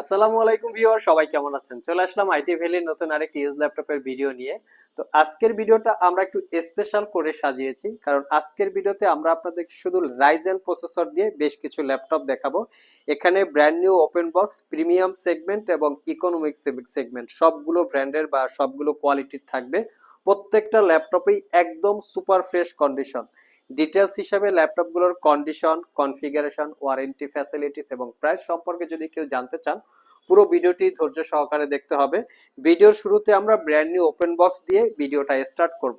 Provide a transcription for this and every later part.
আসসালামু আলাইকুম ভিউয়ার, সবাই কেমন আছেন? চলে আসলাম আইটি ভ্যালির নতুন আরেকটি ইউজ ল্যাপটপের ভিডিও নিয়ে। তো আজকের ভিডিওটা আমরা একটু স্পেশাল করে সাজিয়েছি, কারণ আজকের ভিডিওতে আমরা আপনাদের শুধু রাইজেন প্রসেসর দিয়ে বেশ কিছু ল্যাপটপ দেখাবো। এখানে brand new open box premium segment এবং ইকোনমিক সেগমেন্ট সবগুলো ব্র্যান্ডের বা সবগুলো কোয়ালিটির থাকবে। প্রত্যেকটা ল্যাপটপেই একদম সুপার ফ্রেশ কন্ডিশন ডিটেলস হিসাবে ল্যাপটপগুলোর কন্ডিশন কনফিগারেশন ওয়ারেন্টি ফ্যাসিলিটিস এবং প্রাইস সম্পর্কে যদি কেউ জানতে চান, পুরো ভিডিওটি ধৈর্য সহকারে দেখতে হবে। ভিডিওর শুরুতে আমরা ব্র্যান্ড নিউ ওপেন বক্স দিয়ে ভিডিওটা স্টার্ট করব।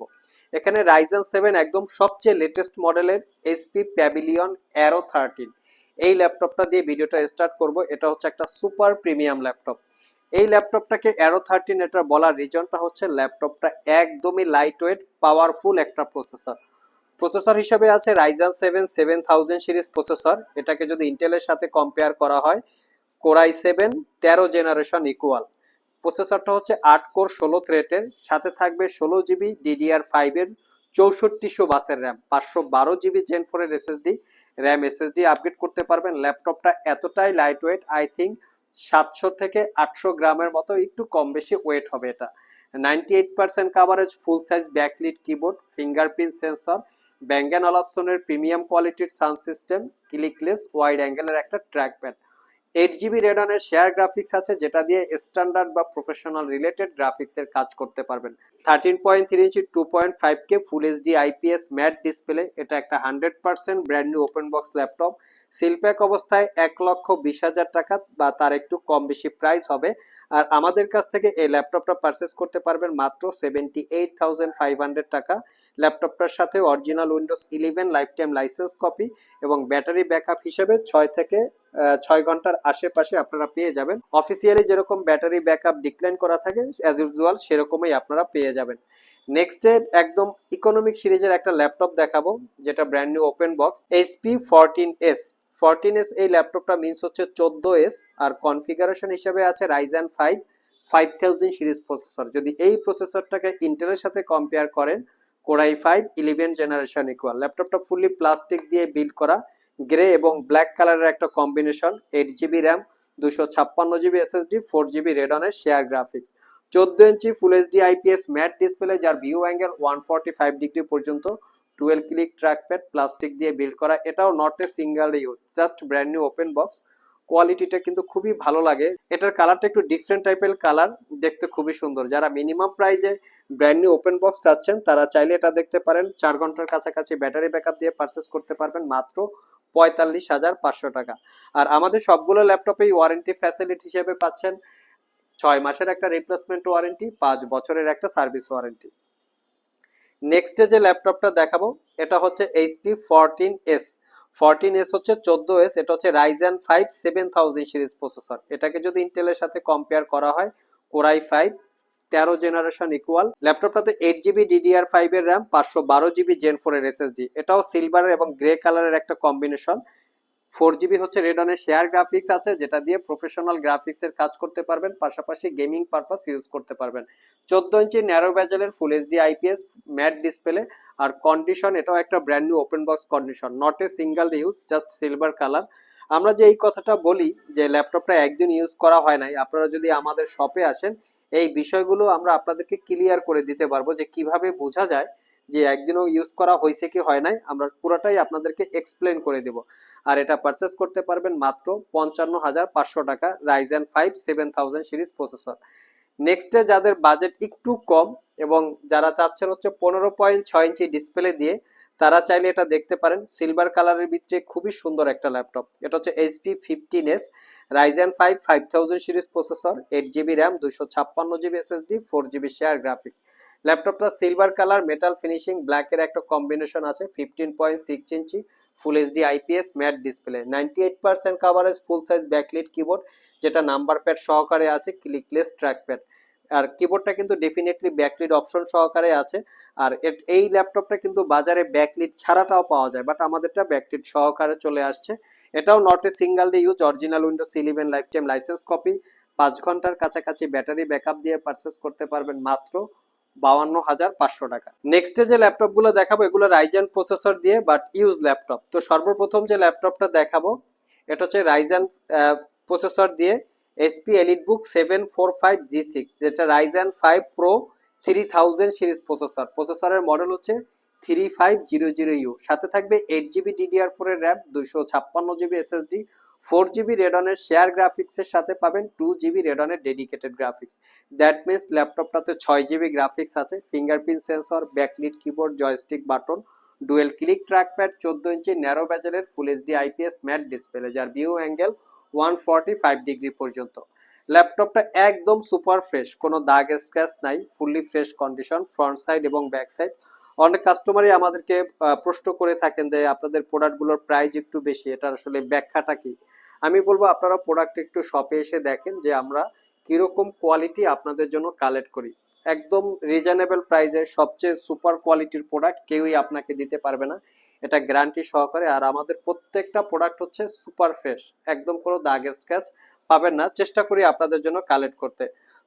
এখানে রাইজেন সেভেন একদম সবচেয়ে লেটেস্ট মডেলের এইচপি প্যাভিলিয়ন অ্যারো থার্টিন এই ল্যাপটপটা দিয়ে ভিডিওটা স্টার্ট করব। এটা হচ্ছে একটা সুপার প্রিমিয়াম ল্যাপটপ এই ল্যাপটপটাকে অ্যারো থার্টিন এটা বলার রিজনটা হচ্ছে ল্যাপটপটা একদমই লাইট ওয়েট পাওয়ারফুল একটা প্রসেসর প্রসেসর হিসেবে আছে Ryzen seven seven thousand series processor. এটাকে যদি ইন্টেলের সাথে কম্পেয়ার করা হয় কোরাই সেভেন তেরো জেনারেশন ইকুয়াল প্রসেসরটা হচ্ছে আট কোর ষোলো থ্রেটের সাথে থাকবে ষোলো জিবি ডিডিআর ফাইভের চৌষট্টিশো বাসের র্যাম পাঁচশো বারো জিবি জেন ফোরের এসএসডি র্যাম এসএসডি আপগ্রেড করতে পারবেন। ল্যাপটপটা এতটাই লাইট ওয়েট আই থিঙ্ক সাতশো থেকে আটশো গ্রামের মতো, একটু কম বেশি ওয়েট হবে এটা। Ninety eight percent coverage full size backlit keyboard fingerprint sensor Bang and অলাপসনের premium কোয়ালিটির সাউন্ড সিস্টেম ক্লিকলেস ওয়াইড অ্যাঙ্গেলের একটা ট্র্যাক প্যাড এইট জিবি রেডনের শেয়ার গ্রাফিক্স আছে যেটা দিয়ে স্ট্যান্ডার্ড বা প্রফেশনাল রিলেটেড গ্রাফিক্সের কাজ করতে পারবেন। Thirteen point three inch two point five K full HD IPS matte display, এটা একটা hundred percent brand new open box laptop. Seal pack অবস্থায় এক লক্ষ বিশ হাজার টাকা বা তার একটু কম বেশি প্রাইস হবে। আর আমাদের কাছ থেকে এই ল্যাপটপটা পারচেস করতে পারবেন মাত্র seventy eight thousand five hundred টাকা। ল্যাপটপটার সাথে original Windows eleven lifetime licence copy এবং ব্যাটারি ব্যাকআপ হিসেবে ছয় থেকে ছয় ঘণ্টার আশেপাশে আপনারা পেয়ে যাবেন। অফিসিয়ালি যেরকম ব্যাটারি ব্যাকআপ ডিক্লাইন করা থাকে অ্যাজ ইউজুয়াল সেরকমই আপনারা পেয়ে যাবেন। নেক্সট একদম ইকোনমিক সিরিজের একটা ল্যাপটপ দেখাবো, যেটা brand new open box HP fourteen S fourteen S এই ল্যাপটপটা মিনস হচ্ছে চোদ্দ এস আর কনফিগারেশন হিসেবে আছে Ryzen five five thousand series processor যদি এই প্রসেসরটাকে ইন্টেলের সাথে কম্পেয়ার করেন Core i five eleven generation equal ল্যাপটপটা ফুললি প্লাস্টিক দিয়ে বিল্ড করা গ্রে এবং ব্ল্যাক কালারের একটা কম্বিনেশন এইট জিবি র্যাম দুশো ছাপ্পান্ন জিবি এসএসডি ফোর জিবি রেডনের শেয়ার গ্রাফিক্স চোদ্দ inch full HD IPS matte display যার view angle one forty five degree পর্যন্ত। টুয়েলভ ক্লিক ট্র্যাকপ্যাড প্লাস্টিক দিয়ে বিল্ড করা। এটাও not a single use just brand new open box কোয়ালিটিটা কিন্তু খুবই ভালো লাগে। এটার কালারটা একটু ডিফারেন্ট টাইপের কালার দেখতে খুবই সুন্দর। যারা মিনিমাম প্রাইজে ব্র্যান্ড নিউ ওপেন বক্স চাচ্ছেন, তারা চাইলে এটা দেখতে পারেন। চার ঘণ্টার কাছাকাছি ব্যাটারি ব্যাকআপ দিয়ে পারচেস করতে পারবেন মাত্র পঁয়তাল্লিশ হাজার পাঁচশো টাকা। আর আমাদের সবগুলো ল্যাপটপেই ওয়ারেন্টি ফ্যাসিলিটি হিসেবে পাচ্ছেন। ছয় মাসের একটা রিপ্লেসমেন্ট ওয়ারেন্টি পাঁচ বছরের একটা সার্ভিস ওয়ারেন্টি নেক্সটে যে ল্যাপটপটা দেখাবো, এটা হচ্ছে HP fourteen S fourteen S হচ্ছে চোদ্দ এস এটা হচ্ছে Ryzen five seven thousand series processor এটাকে যদি ইন্টেলের সাথে কম্পেয়ার করা হয় কোরাই ফাইভ তেরো জেনারেশন ইকুয়াল ল্যাপটপটাতে এইট জিবি ডিডিআর ফাইভ এর র্যাম পাঁচশো বারো জিবি জেন ফোর এর এসএসডি এটাও সিলভার এবং গ্রে কালারের একটা কম্বিনেশন ফোর জিবি হচ্ছে রেডনের শেয়ার গ্রাফিক্স আছে, যেটা দিয়ে প্রফেশনাল গ্রাফিক্স এর কাজ করতে পারবেন, পাশাপাশি গেমিং পারপাস ইউজ করতে পারবেন। চোদ্দ inch narrow ব্যাজেলের full HD IPS matte display আর কন্ডিশন এটাও একটা brand new open box condition not a single use just silver colour আমরা যে এই কথাটা বলি, যে ল্যাপটপটা একদিন ইউজ করা হয় নাই, আপনারা যদি আমাদের শপে আসেন এই বিষয়গুলো আমরা আপনাদেরকে ক্লিয়ার করে দিতে পারব যে কীভাবে বোঝা যায় যে একদিনও ইউজ করা হয়েছে কি হয় নাই, আমরা পুরোটাই আপনাদেরকে এক্সপ্লেন করে দেব। আর এটা পারচেস করতে পারবেন মাত্র পঞ্চান্ন হাজার পাঁচশো টাকা Ryzen five seven thousand series processor নেক্সটে যাদের বাজেট একটু কম এবং যারা চাচ্ছেন হচ্ছে পনেরো পয়েন্ট ছয় ইঞ্চি ডিসপ্লে দিয়ে তারা চাইলে এটা দেখতে পারেন। সিলভার কালারের ভিতরে খুবই সুন্দর একটা ল্যাপটপ এটা হচ্ছে HP fifteen S Ryzen five five thousand series processor eight GB RAM দুশো ছাপ্পান্ন GB SSD four GB share graphics ল্যাপটপটা সিলভার কালার মেটাল ফিনিশিং ব্ল্যাকের একটা কম্বিনেশন আছে fifteen point six inch full HD IPS matte display ninety eight percent coverage full size backlit keyboard যেটা number pad সহকারে আছে clickless track pad আর কিবোর্ডটা কিন্তু ডেফিনেটলি ব্যাকলিট অপশন সহকারে আছে। আর এই ল্যাপটপটা কিন্তু বাজারে ব্যাকলিট ছাড়াটাও পাওয়া যায় বাট আমাদেরটা ব্যাকলিট সহকারে চলে আসছে। এটাও not a single day use original Windows eleven lifetime licence copy পাঁচ ঘণ্টার কাছাকাছি ব্যাটারি ব্যাকআপ দিয়ে পারচেস করতে পারবেন মাত্র বাউান্ন হাজার পাঁচশো টাকা। নেক্সটে যে ল্যাপটপগুলো দেখাবো, এগুলো রাইজেন প্রসেসর দিয়ে বাট ইউজ ল্যাপটপ তো সর্বপ্রথম যে ল্যাপটপটা দেখাবো, এটা হচ্ছে রাইজেন প্রসেসর দিয়ে HP EliteBook seven four five G six যেটা Ryzen five pro three thousand series processor প্রসেসরের মডেল হচ্ছে three five zero zero U সাথে থাকবে এইট জিবি ডিডিআর ফোর এর র্যাম দুইশো ছাপ্পান্ন জিবি এসএসডি ফোর জিবি রেডনের শেয়ার গ্রাফিক্সের সাথে পাবেন টু জিবি রেডনের ডেডিকেটেড গ্রাফিক্স দ্যাট মিনস ল্যাপটপটাতে ছয় জিবি গ্রাফিক্স আছে fingerprint sensor backlit keyboard joystick button dual click trackpad চোদ্দ inch narrow ব্যাজেলের full HD IPS matte display যার ভিউ অ্যাঙ্গেল ওয়ান ডিগ্রি পর্যন্ত। ল্যাপটপটা একদম সুপার ফ্রেশ কোনো দাগ স্ক্র্যাচ নাই fully fresh condition front side এবং ব্যাক সাইড অনেক কাস্টমারই আমাদেরকে প্রশ্ন করে থাকেন যে আপনাদের প্রোডাক্টগুলোর প্রাইস একটু বেশি, এটা আসলে ব্যাখ্যাটা কি? আমি বলব, আপনারা প্রোডাক্ট একটু শপে এসে দেখেন যে আমরা কীরকম কোয়ালিটি আপনাদের জন্য কালেক্ট করি। একদম রিজনেবল প্রাইসে সবচেয়ে সুপার কোয়ালিটির প্রোডাক্ট কেউই আপনাকে দিতে পারবে না। এটা গ্যারান্টি সহকারে। আর আমাদের প্রত্যেকটা প্রোডাক্ট হচ্ছে সুপার ফ্রেশ একদম কোনো দাগ স্ক্র্যাচ পাবেন না। চেষ্টা করি আপনাদের জন্য কালেক্ট করতে।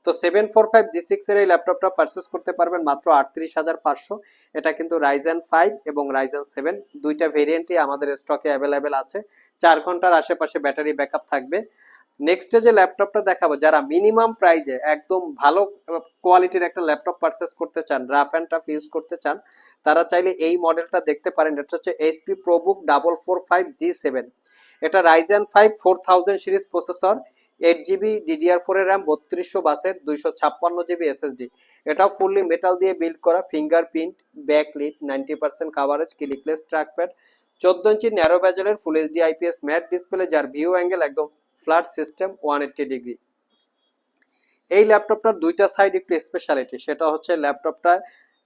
তো seven four five G six এর এই ল্যাপটপটা পারচেস করতে পারবেন মাত্র আটত্রিশ হাজার পাঁচশো। এটা কিন্তু রাইজেন ফাইভ এবং রাইজেন সেভেন দুইটা ভেরিয়েন্টই আমাদের স্টকে অ্যাভেলেবেল আছে। চার ঘণ্টার আশেপাশে ব্যাটারি ব্যাকআপ থাকবে। নেক্সটে যে ল্যাপটপটা দেখাবো, যারা মিনিমাম প্রাইজে একদম ভালো কোয়ালিটির একটা ল্যাপটপ পারচেস করতে চান রাফ অ্যান্ড টাফ ইউজ করতে চান, তারা চাইলে এই মডেলটা দেখতে পারেন। এটা হচ্ছে HP ProBook double four five G seven এটা Ryzen five four thousand series processor eight GB DDR four এর র্যাম বত্রিশশো বাসের দুইশো ছাপ্পান্ন জিবি এসএসডি এটা ফুললি মেটাল দিয়ে বিল্ড করা finger fingerprint backlit ninety percent coverage clickless trackpad চোদ্দ inch narrow ব্যাজেলের full HD IPS matte display যার ভিউ অ্যাঙ্গেল একদম flat system one eighty degree. এই ল্যাপটপটার দুইটা সাইড একটু স্পেশালিটি সেটা হচ্ছে ল্যাপটপটা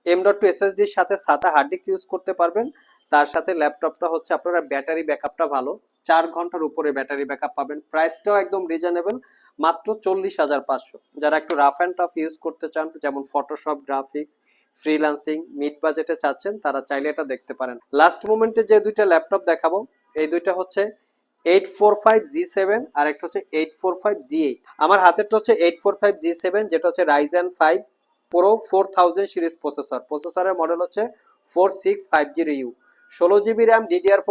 এম ডট টু এসএসডির সাথে সাতা হার্ড ডিস্ক ইউজ করতে পারবেন। তার সাথে ল্যাপটপটা হচ্ছে আপনারা ব্যাটারি ব্যাকআপটা ভালো। চার ঘণ্টার উপরে ব্যাটারি ব্যাকআপ পাবেন। প্রাইসটাও একদম রিজনেবল মাত্র চল্লিশ হাজার পাঁচশো। যারা একটু রাফ অ্যান্ড টাফ ইউজ করতে চান, যেমন ফটোশপ গ্রাফিক্স ফ্রিল্যান্সিং মিড বাজেটে চাচ্ছেন, তারা চাইলে এটা দেখতে পারেন। লাস্ট মোমেন্টে যে দুইটা ল্যাপটপ দেখাবো, এই দুইটা হচ্ছে eight four five G seven আর একটা হচ্ছে eight four five G eight আমার হাতেরটা হচ্ছে eight four five G seven যেটা হচ্ছে Ryzen five pro four thousand series processor প্রসেসরের মডেল হচ্ছে four six five zero U ষোলো জিবি র্যাম ডিডিআর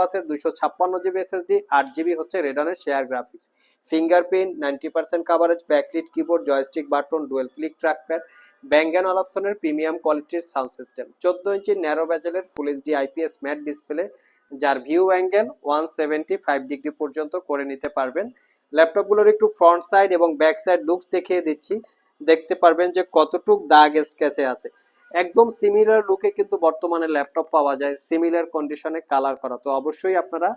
বাসের দুইশো ছাপ্পান্ন জিবি এসএসডি আট জিবি হচ্ছে রেডনের share graphics fingerprint ninety percent coverage backlit keyboard joystick button dual click trackpad Bang and all অপশনের premium কোয়ালিটির সাউন্ড সিস্টেম চোদ্দ inch narrow ব্যাজেলের full HD IPS matte display যার view angle one seventy five degree পর্যন্ত করে নিতে পারবেন। ল্যাপটপগুলোর একটু ফ্রন্ট সাইড এবং ব্যাক সাইড লুকস দেখিয়ে দিচ্ছি। দেখতে পারবেন যে কতটুক দাগ স্কেচে আছে। একদম সিমিলার লুকে কিন্তু বর্তমানে ল্যাপটপ পাওয়া যায় সিমিলার কন্ডিশনে কালার করা। তো অবশ্যই আপনারা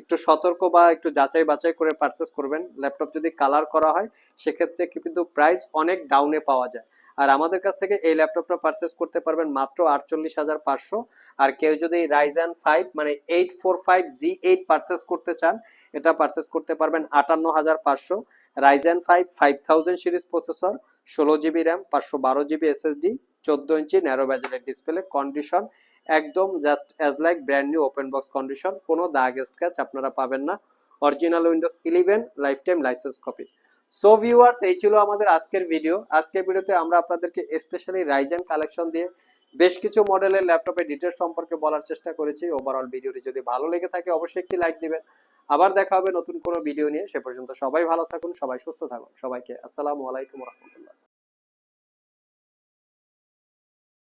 একটু সতর্ক বা একটু যাচাই বাছাই করে পারচেস করবেন। ল্যাপটপ যদি কালার করা হয়, সেক্ষেত্রে কিন্তু প্রাইস অনেক ডাউনে পাওয়া যায়। আর আমাদের কাছ থেকে এই ল্যাপটপটা পারচেস করতে পারবেন মাত্র আটচল্লিশ হাজার পাঁচশো। আর কেউ যদি রাইজান ফাইভ মানে eight four five G eight purchase করতে চান, এটা পারচেস করতে পারবেন আটান্ন হাজার পাঁচশো। Ryzen five five thousand series processor ষোলো জিবি র্যাম পাঁচশো বারো জিবি এসএসডি চোদ্দ ইঞ্চি ন্যারো ব্যাজেলের ডিসপ্লে কন্ডিশন একদম just as like brand new open box condition কোনো দাগ স্ক্র্যাচ আপনারা পাবেন না। Original Windows eleven lifetime licence copy so viewers এই ছিল আমাদের আজকের ভিডিও আজকের ভিডিওতে আমরা আপনাদেরকে স্পেশালি রাইজেন কালেকশন দিয়ে বেশ কিছু মডেলের ল্যাপটপের ডিটেলস সম্পর্কে বলার চেষ্টা করেছি। ওভারঅল ভিডিওটি যদি ভালো লেগে থাকে, অবশ্যই একটি লাইক দিবেন। আবার দেখা হবে নতুন কোনো ভিডিও নিয়ে। সে পর্যন্ত সবাই ভালো থাকুন, সবাই সুস্থ থাকুন। সবাইকে আসসালামু আলাইকুম রহমতুল্লাহ।